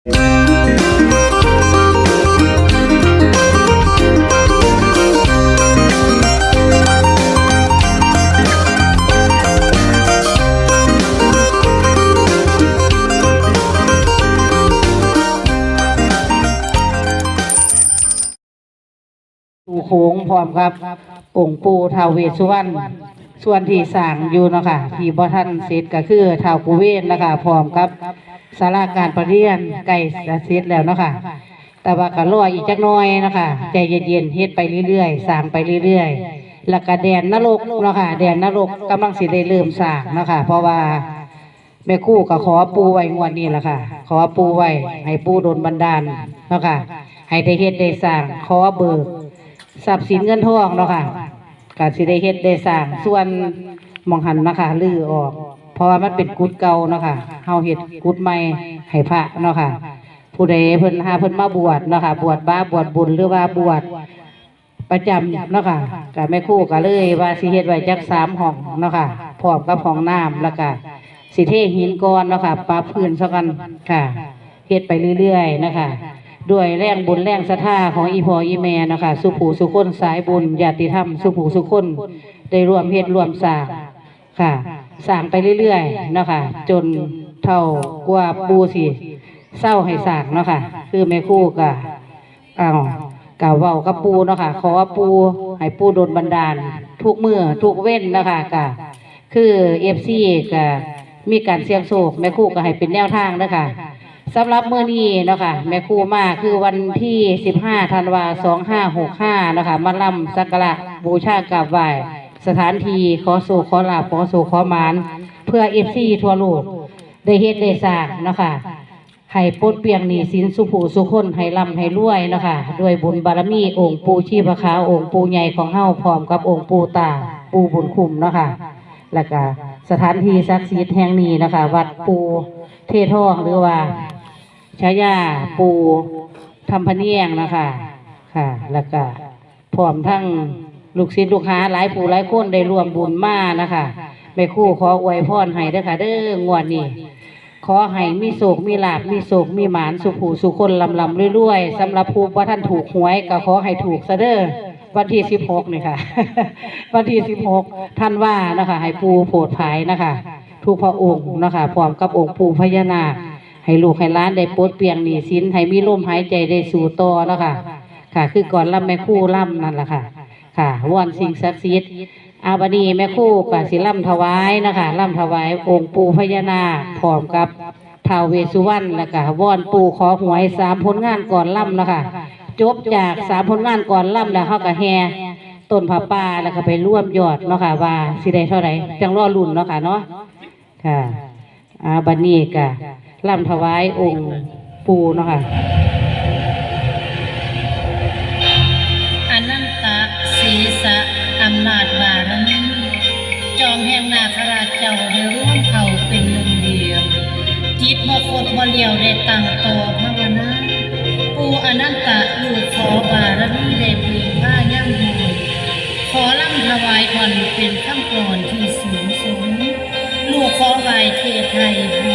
ปูโค้งพร้อมครับองค์ปูทาวเวสสุวรรณส่วนที่สร้างอยู่เนาะค่ะที่บ่ทันเสร็จก็คือทาวกุเวนนะคะพร้อมกับ ศาลาการประเรียนใกล้จะเสร็จแล้วเนาะค่ะแต่ว่าก็รออีกจักน้อยนะคะใจเย็นๆเฮ็ดไปเรื่อยๆสร้างไปเรื่อยๆแล้วก็แดนนรกเนาะค่ะแดนนรกกำลังสิได้เริ่มสร้างเนาะค่ะเพราะว่าแม่คู่ก็ขอปูไว้งวดนี้แหละค่ะ ขอปูไว้ให้ปูโดนบันดาลเนาะค่ะให้ได้เฮ็ดได้สร้างขอเบิกทรัพย์สินเงินทองเนาะค่ะก็สิได้เฮ็ดได้สร้างส่วนมองหันนะคะลือออก ราะว่ามันเป็นกุดเก่าเนาะค่ะเฮาเฮ็ดกุดใหม่ให้พระเนาะค่ะ ผู้ใดเพิ่นหาเพิ่นมาบวชเนาะค่ะ บวชบ้าบวชบุญหรือว่าบวชประจำเนาะค่ะกับแม่คู่ก็เลยว่าสิเฮ็ดไว้จักสามห้องเนาะค่ะพร้อมกับห้องน้ำแล้วก็สิเทหินก้อนเนาะค่ะปรับพื้นซะกันค่ะเฮ็ดไปเรื่อยๆนะคะด้วยแรงบุญแรงศรัทธาของอีพ่ออีแม่เนาะคะสุผูสุคนสายบุญญาติธรรม สุผูสุคนได้ร่วมเฮ็ดร่วมสร้างค่ะ สร้างไปเรื่อยๆเนาะค่ะ จนเท่ากว่าปูสิเศร้าให้สร้างเนาะค่ะ คือแม่ครู่ก็อ้าวกะเว้ากับปูเนาะค่ะ ขอปูให้ปูโดนบันดาล ทุกมือทุกเว้นนะคะกะคือเอฟซีกะมีการเสี่ยงโชคแม่ครู่ก็ให้เป็นแนวทางนะคะสำหรับมื้อนี้เนาะค่ะแม่ครู่มาคือวันที่ 15ธันวา2565นะคะมาลำสักการะบูชากราบไหว้ สถานที่ขอสู่ขอลาขอสู่ขอมาน เพื่อเอฟซีทั่วโลกได้เฮ็ดได้สร้างเนาะค่ะให้ปดเปียงหนีสินสุผูสุคนให้ร่ำให้รวยเนาะคะด้วยบุญบารมีองค์ปูชีพขาวองค์ปูใหญ่ของเฮาพร้อมกับองค์ปูตาปูบุญคุ้มเนาะค่ะแล้วก็สถานที่ศักดิ์สิทธิ์แห่งนี้นะคะ วัดปูเททองหรือว่าชายาปูทำพเนียงนะคะค่ะ แล้วก็พร้อมทั้ง ลูกศิษย์ลูกหาหลายผู้หลายคนได้ร่วมบุญมานะคะแม่คู่ขออวยพรให้เด้อค่ะ เด้องวดนี้ขอให้มีโศกมีลาบมีโศกมีหมานสุขหูสุขคนลำลำรวยๆสำหรับผู้ว่าท่านถูกหวยก็ขอให้ถูกซะเด้อวันที่สิบหกนี่ค่ะ วันที่สิบหกท่านว่านะคะ ให้ปูโผดภายนะคะทุกพระองค์นะคะพร้อมกับองค์ปู่พญานาคให้ลูกให้ล้านได้ปลดเปลียงหนีสินให้มีลมหายใจได้สู่ต่อนะคะค่ะ คือก่อนล่ำแม่คู่ล่ำนั่นแหละค่ะ ค่ะวอนสิ่งศักดิ์สิทธิ์อาบดีแม่คู่กับสิล่ำถวายนะคะล่ำถวายองค์ปู่พญานาคพร้อมกับท้าวเวสุวรรณแล้วก็วอนปู่ขอหวยสามผลงานก่อนล่ำนะคะจบจากสามผลงานก่อนล่ำแล้วเขาก็แห่ต้นผ้าป่าแล้วก็ไปร่วมยอดเนาะค่ะว่าสิได้เท่าไหร่จังรอรุ่นเนาะค่ะเนาะค่ะอาบัดนี้ก็ล่ำถวายองค์ปู่เนาะค่ะ สะอำนาจบารมีจอมแห่งนาคราชเจ้าได้ร่วมเขาเป็นหนึ่งเดียว จิตบ่คดบ่เลียวได้ตั้งโตอภาวนาปูอนันตะลูกขอบารมีได้พึงผ้าย่ำหูขอล่ำถวายก่อนเป็นคำกรอนที่สูงสูงลูกขอไหวเทไทยบู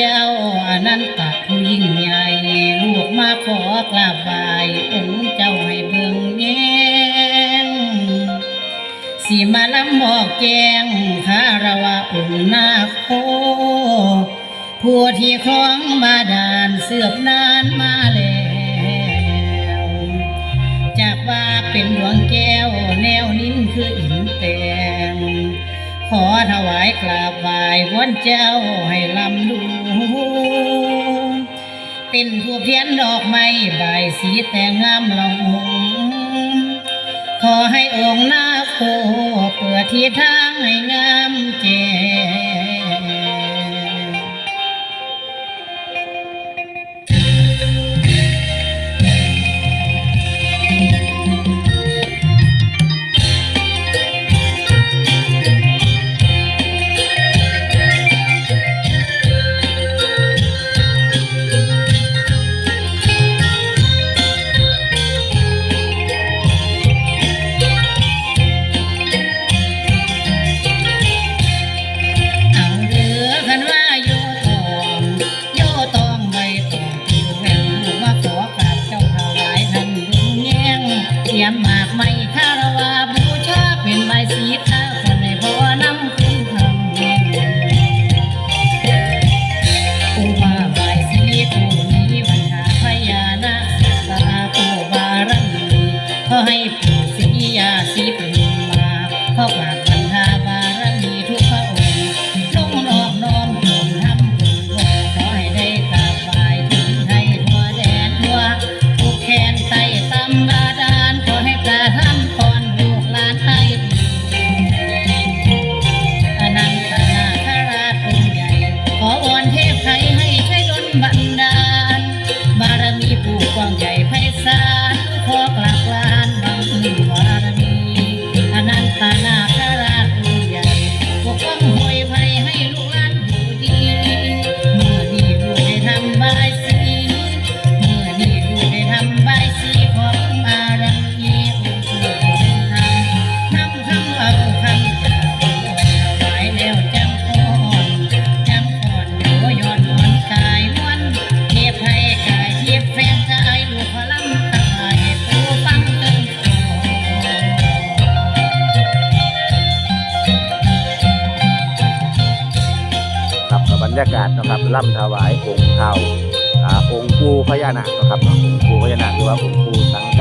เจ้าอนันตผู้ยิ่งใหญ่ลูกมาขอกราบไหว้องค์เจ้าให้เบิ่งแยงสีมาลำบอกแกงคารวะองค์นาโคผู้ที่คล้องบาดาลเสือบนานมาแล้วจากว่าเป็นดวงแก้วแนวนิ้นคืออินแตงขอถวายกราบไหว้วันเจ้าให้ลำดู เป็นผู้เพียนดอกไม้ใบสีแต่งงามลองขอให้องค์นาโคเปิดที่ทางให้งามแจ่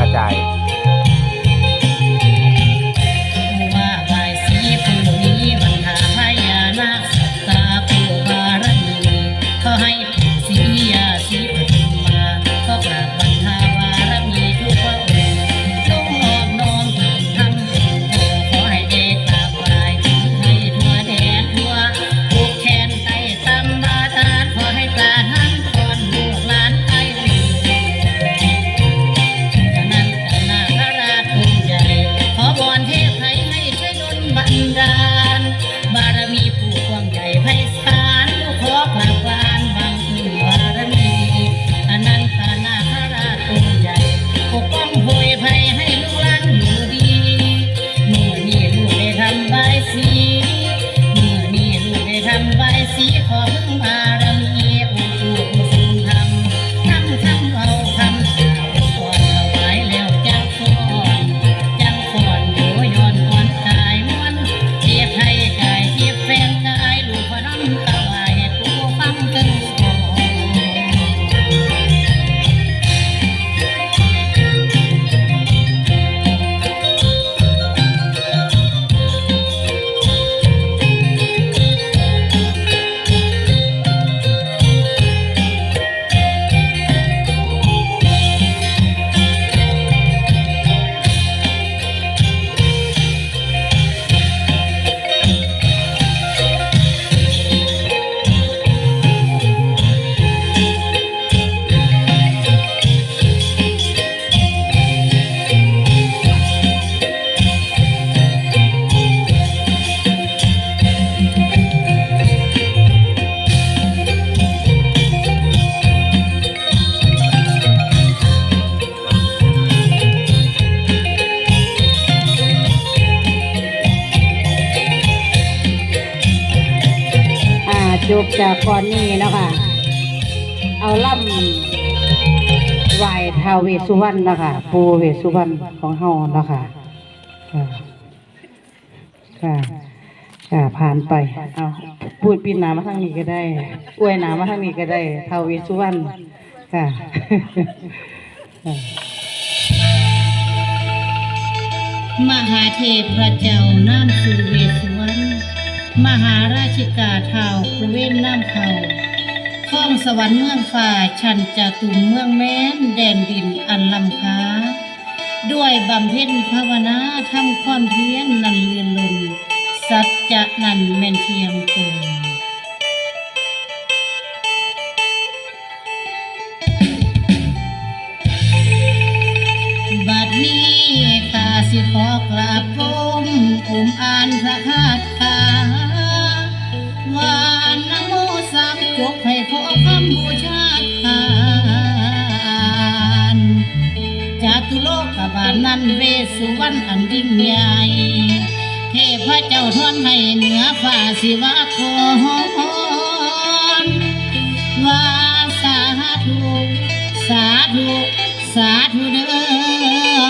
ปูสังกระจ สสุวรรณนะคะปูเวสสุวรรณของเฮานะคะค่ะค่ะค่ะผ่านไปเอาพูดปีนหนามาทางนี้ก็ได้อวยหนามาทางนี้ก็ได้เทาวเวสสุวรรณค่ะมหาเทพพระเจ้าน้ำสุเวสวรรณมหาราชิกาเท้าเวนน้ำเขา ข้องสวรรค์เมืองฝ่าชันจะตุมเมืองแม้น แดนดินอันลำค้า ด้วยบำเพ็ญภาวนาทำความเพียรนันเลือนลนสัจจะนันแม่นเทียงตรงบัดนี้ข้าสิขอกราบก้มอุ้มอ่านพระคา บาลนั้นเวสุวรรณอันยิ่งใหญ่เทพเจ้าทอนให้เหนือฝ่าสิวะกรว่าสาธุสาธุสาธุเด้อ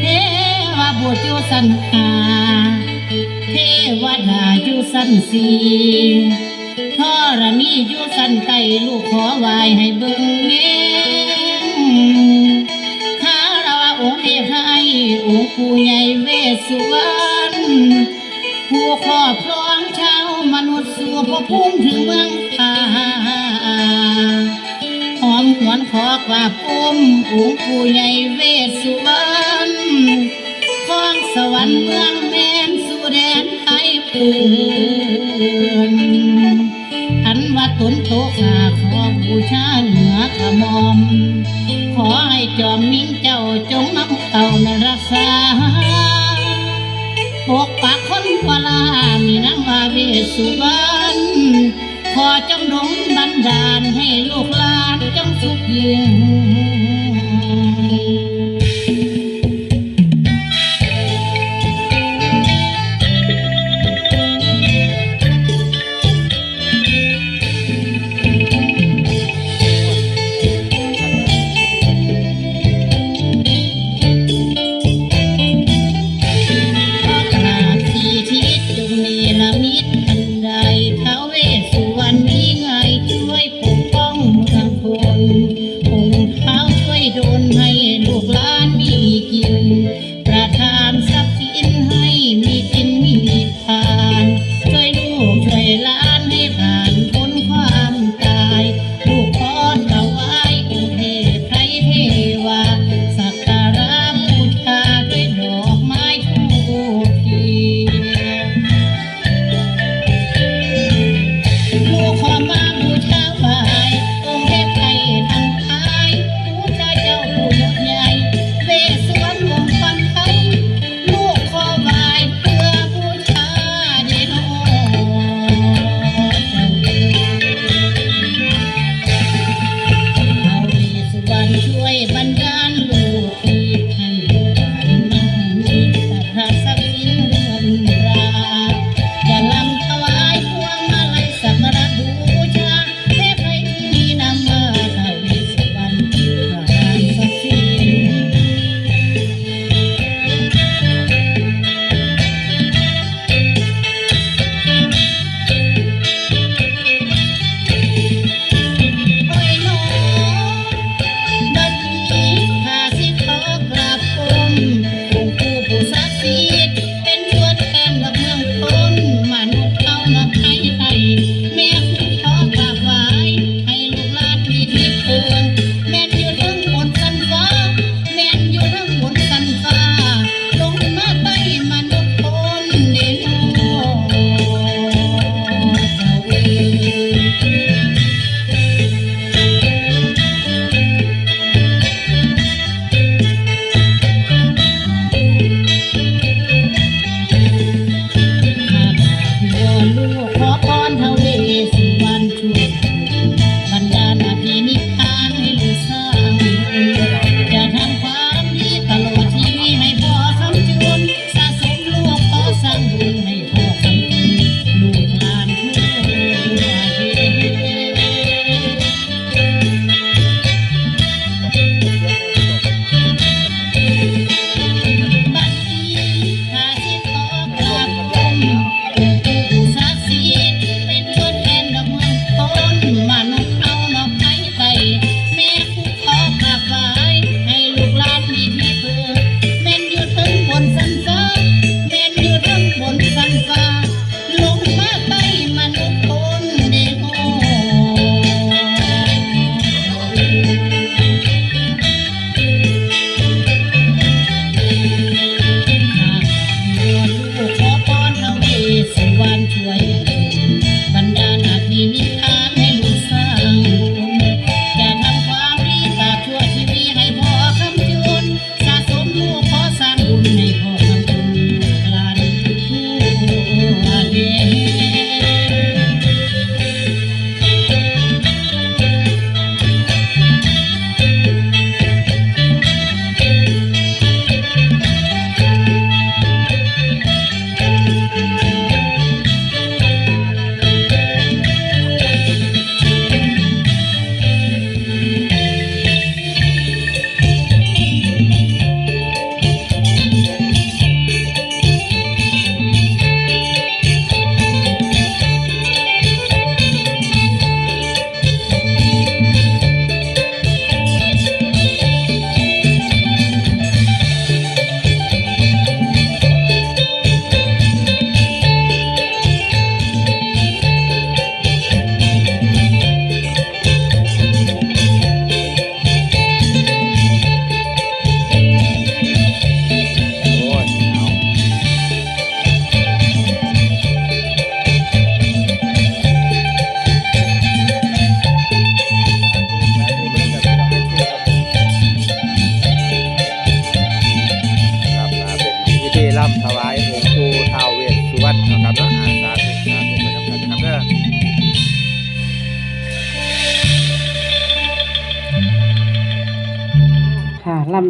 เทวบุตรอยู่สันหาเทวดาอยู่สันสี อยู่สันไตลูกขอไหวให้เบิ่งเองข้าเราว่าองค์เทพไทยองค์ปู่ใหญ่เวสสุวรรณผู้ครอบครองชาวมนุษย์สู่พระภูมิถึงเมืองพาหอมหวนขอกราบอุ้มองค์ปู่ใหญ่เวสสุวรรณของสวรรค์เมืองแมนสู่แดนไทยเปืน อันตนโตขาขอบูชาเหนือกระมอม ขอให้จอมมิ้งเจ้าจงนำเขาในรักษาปกปักคนวลามีนางวาเวสุวรรณขอจำลงบันดาลให้ลูกหลานจงสุขยิ่ง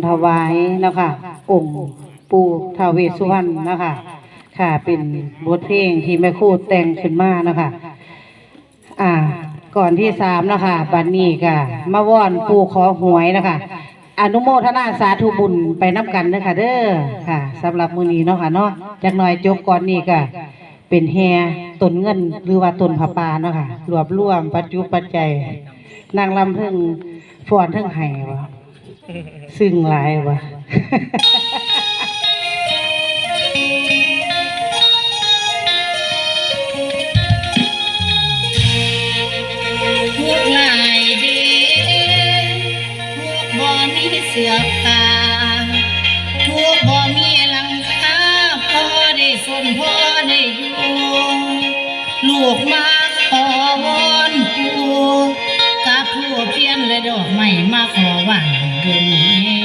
ถวายนะคะองค์ปู่ทาวเวสุวรรณนะคะค่ะเป็นบทเพลงที่แม่ครูแต่งขึ้นมานะคะอ่า ก่อนที่สามนะคะบัดนนี้ก็มาว่อนปู่ขอหวยนะคะ อนุโมทนาสาธุบุญไปน้ำกันเด้อค่ะเด้อค่ะสำหรับมือนี้เนาะค่ะเนาะจักหน่อยจบก่อนนี้ก็เป็นแฮต้นเงินหรือว่าต้นผาปาเนาะค่ะรวบรวมปัจจุปัจจัยนางลำเพิ่งฟอนเพิ่งไห้วะ ซึ่งหลายวะพวกลายเดีพวกบ่มีเสือผ้าพวกบ่มีหลังคาพอได้สนพอได้อยู่ลูกมาขอวอนปู่กับผู้เพียนและดอกไม้มาขอหวัง เ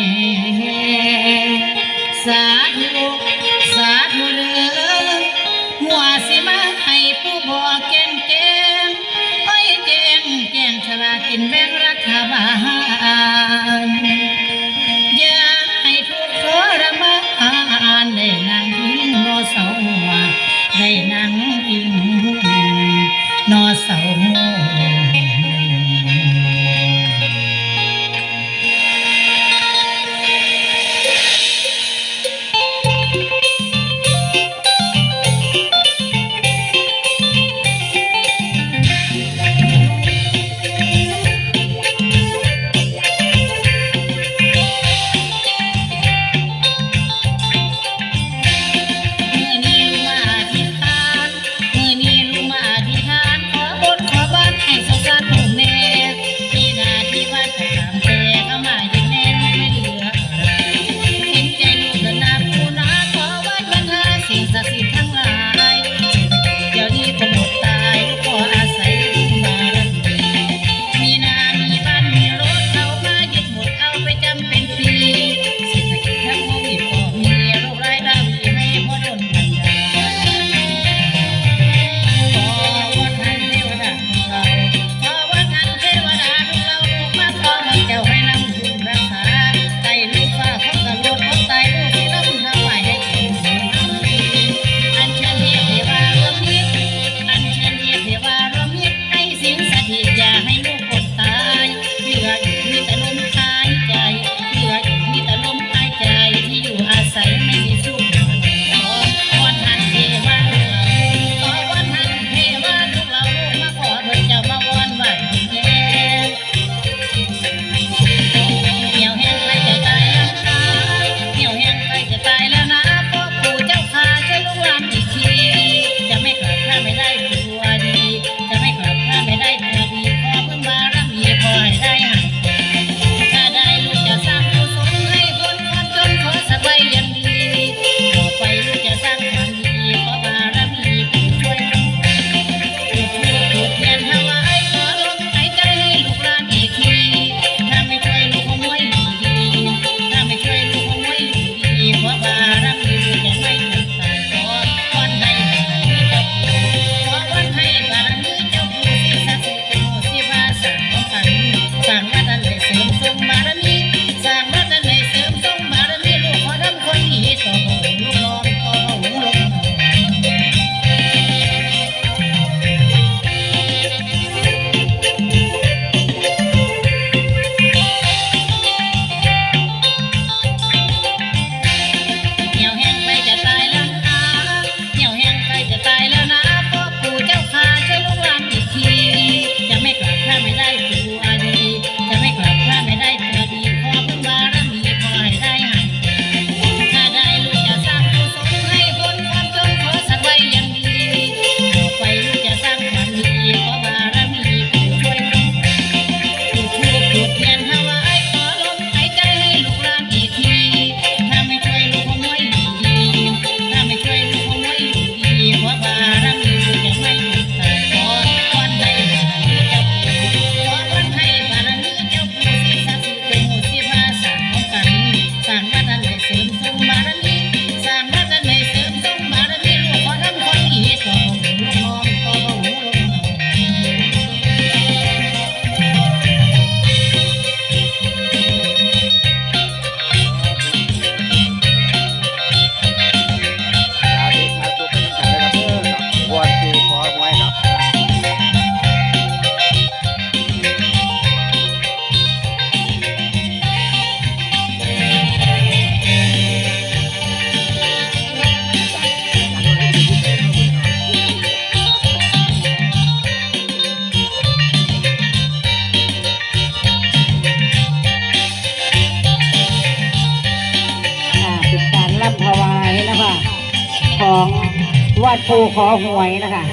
อหวยนะคะ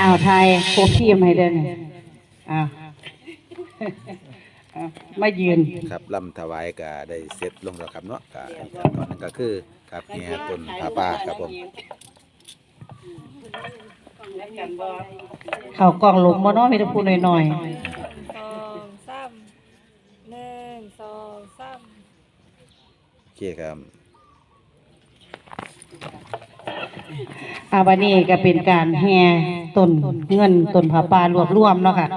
อ้าวไทยโคพี่มให้เด้อนี่อ้าวอ้าวมายืนครับลำถวายก็ได้เสร็จลงแล้วครับเนาะก็อีกขั้นตอนหนึงก็คือครับแห่ต้นผาป่าครับผมเข้ากล้องลงบ่เนาะมีแต่พูดหน่อยสองสามหนึ่งสองสามโอเคครับ ๆ อ่าวันนี้ก็เป็นการแห่ต้นเงินต้นผาป่ารวบรวมเนาะค่ะ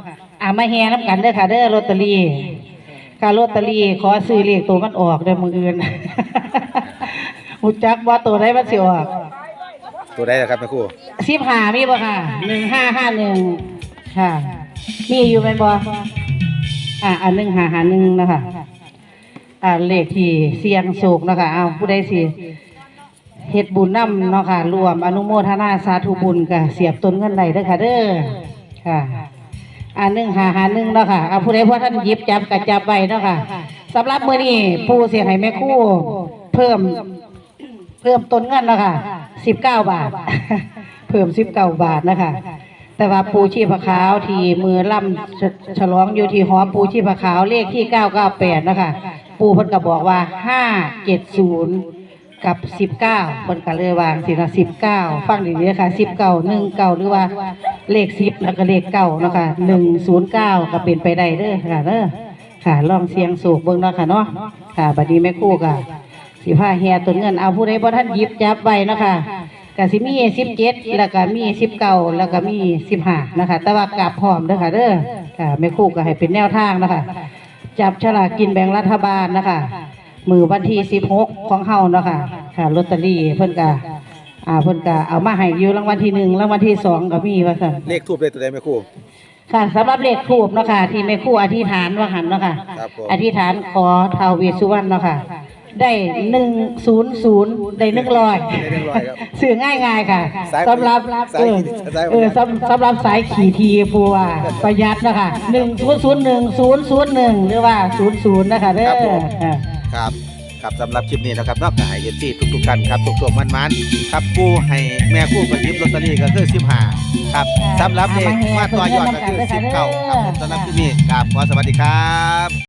อ่ามาแห่นํกันเด้อค่ะเด้อลอตเตอรี่ค่ะลอตเตอรี่ขอซื้อเลขตัวมันออกเด้อมื้ออื่นฮู้จักว่าตัวใดมันสิออกตัวใดล่ะครับแม่ครูสิบห้ามีบ่ค่ะหนึ่งห้าห้าหนึ่งค่ะมีอยู่เป็นบ่อ่าอันหนึ่งหาหาหนึ่งนะคะอ่าเลขที่เสียงโศกนะคะเอาผู้ใดสิ เฮ็ดบุญนำเนาะค่ะรวมอนุโมทนาสาธุบุญกับเสียบต้นเงินไหลเด้อค่ะเด้อค่ะอันหนึ่งหาหาหนึ่งเนาะค่ะเอาผู้ใดพอท่านหยิบจับกับจับไว้เนาะค่ะสำหรับมื้อนี้ผู้เสียให้แม่คู่เพิ่มเพิ่มต้นเงินแล้วค่ะสิบเก้าบาท เพิ่มสิบเก้าบาทนะคะแต่ว่าปูชีพขาวที่มือล่ำฉลองอยู่ที่หอปูชีพขาวเลขที่เก้าเก้าแปดนะคะปูพิ่นก็บอกว่าห้าเจ็ดศูนย์ กับสิบเก้าเพิ่นก็เลยวางสิละสิบเก้าฟังดีๆค่ะสิบเก้าหนึ่งเก้าหรือว่าเลขสิบแล้วก็เลขเก้านะคะหนึ่งศูนย์เก้าก็เป็นไปได้เด้อค่ะเด้อค่ะลองเสียงสูกเบิ่งเนาะค่ะเนาะค่ะบัดนี้แม่คู่ค่ะสิผ้าแห่ต้นเงินเอาผู้ใดบ่ท่านยิบจับไว้เนะคะก็สิมี17แล้วก็มี19แล้วก็มี15นะคะ แต่ว่ากลับพร้อมเด้อค่ะเด้อค่ะแม่ครูก็ให้เป็นแนวทางนะคะ จับฉลากกินแบ่งรัฐบาลนะคะ มือวันที่16ของเฮาเนาะค่ะค่ะลอตเตอรี่เพิ่นก็อ่าเพิ่นก็เอามาให้อยู่รางวัลที่หนึ่งรางวัลที่สองก็มีว่าซั่นเลขทูบได้ตัวใดแม่ครูค่ะสำหรับเลขทูบเนาะค่ะที่แม่ครูอธิษฐานว่าหันเนาะค่ะครับผมอธิษฐานขอท้าวเวสสุวรรณเนาะค่ะได้หนึ่งศูนย์ศูนย์ได้หนึ่งร้อยได้100ครับ สื่อง่ายง่ายๆค่ะสายสำหรับสายเออสาย เออสำสำหรับสายขี่ทีบัวประหยัดเนาะคะหนึ่งศูนย์ศูนย์หนึ่งศูนย์ศูนย์หนึ่งหรือว่าศูนย์ศูนย์นะคะเด้ครับผอมค่ะ ครับครับสำหรับคลิปนี้นะครับนอกจากให้เอฟซีทุกๆท่านครับทุกๆมันๆครับกู้ให้แม่กู้กับยิบลอตเตอรี่ก็คือ15ครับสำหรับเลขมาต่อยอดก็คือ19ครับผมสำหรับคลิปนี้ครับขอสวัสดีครับ